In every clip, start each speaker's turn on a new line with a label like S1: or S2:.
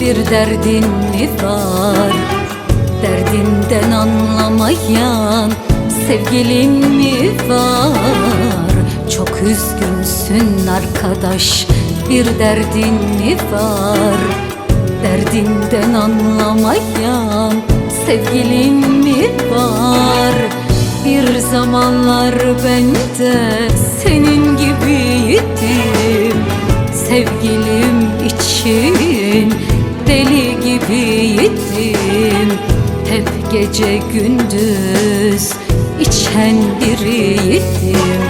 S1: bir derdin mi var? Derdinden anlamayan sevgilin mi var? Çok üzgünsün arkadaş bir derdin mi var? Derdinden anlamayan sevgilin mi var? Bir zamanlar ben de senin gibiydim gece gündüz içen biriydim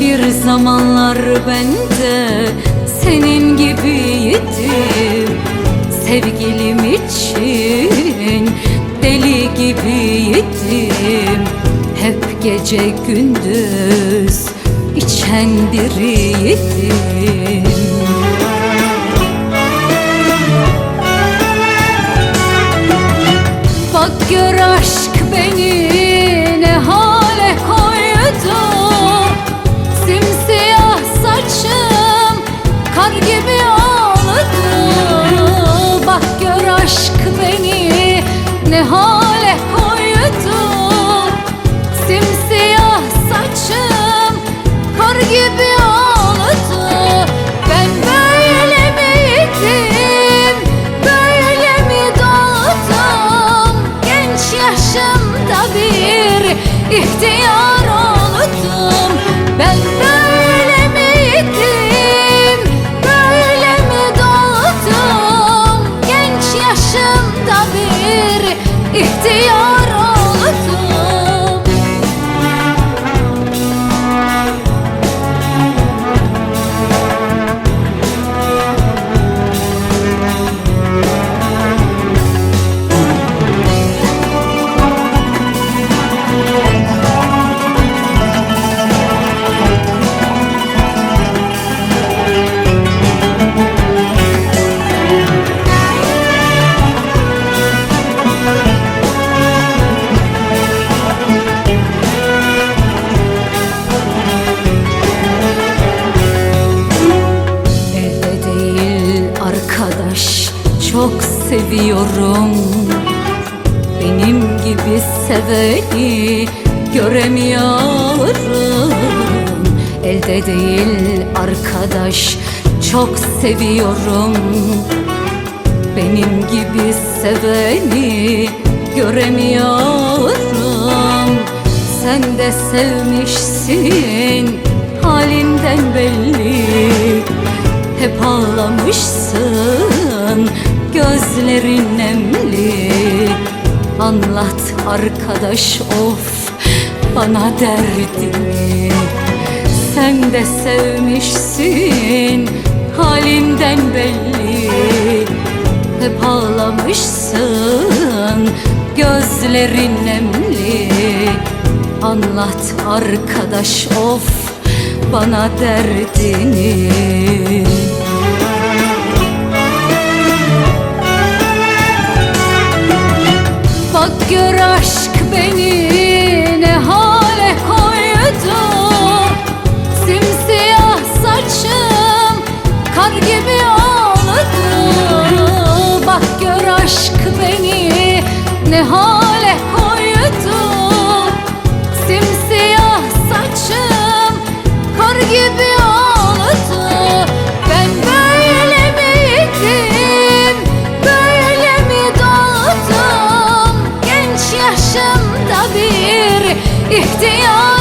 S1: Bir zamanlar ben de senin gibiydim Sevgilim için deli gibiydim Hep gece gündüz içen biriydim ne hale koydu Simsiyah saçım kar gibi çok seviyorum. Benim gibi seveni göremiyorum. Elde değil arkadaş çok seviyorum. Benim gibi seveni göremiyorum. Sen de sevmişsin halinden belli. Hep ağlamışsın Gözlerin nemli. Anlat arkadaş of Bana derdini. Sen de sevmişsin Halinden belli. Hep ağlamışsın Gözlerin nemli. Anlat arkadaş of bana derdini ihtiyar